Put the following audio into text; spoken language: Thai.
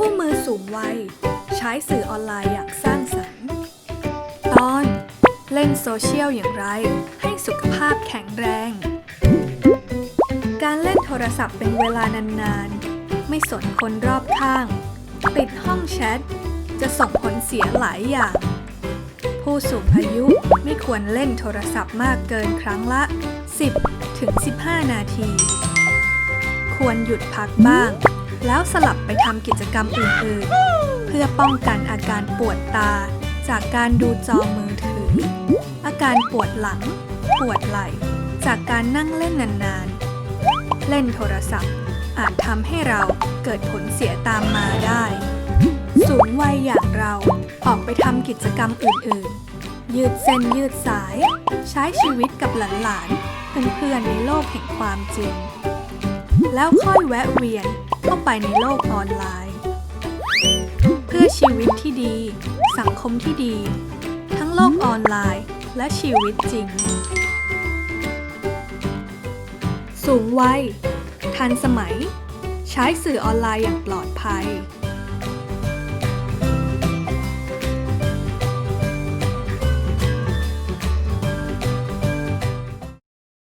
คู่มือสูงวัย ใช้สื่อออนไลน์อย่างสร้างสรรค์ ตอน เล่นโซเชียลอย่างไร ให้สุขภาพแข็งแรง การเล่นโทรศัพท์เป็นเวลานานๆ ไม่สนคนรอบข้าง ติดห้องแชท จะส่งผลเสียหลายอย่าง ผู้สูงอายุไม่ควรเล่นโทรศัพท์มากเกินครั้งละ 10ถึง15 นาที ควรหยุดพักบ้าง แล้วสลับไปทำกิจกรรมอื่นๆ เพื่อป้องกันอาการปวดตา จากการดูจอมือถือ อาการปวดหลัง ปวดไหล่ จากการนั่งเล่นนานๆ เล่นโทรศัพท์ อาจทำให้เราเกิดผลเสียตามมาได้ สูงวัยอย่างเราออกไปทำกิจกรรมอื่นๆ ยืดเส้นยืดสาย ใช้ชีวิตกับหลานๆเพื่อนๆในโลกแห่งความจริง แล้วค่อยแวะเวียน เข้าไปในโลกออนไลน์ เพื่อชีวิตที่ดี สังคมที่ดี ทั้งโลกออนไลน์และชีวิตจริง สูงวัยทันสมัย ใช้สื่อออนไลน์อย่างปลอดภัย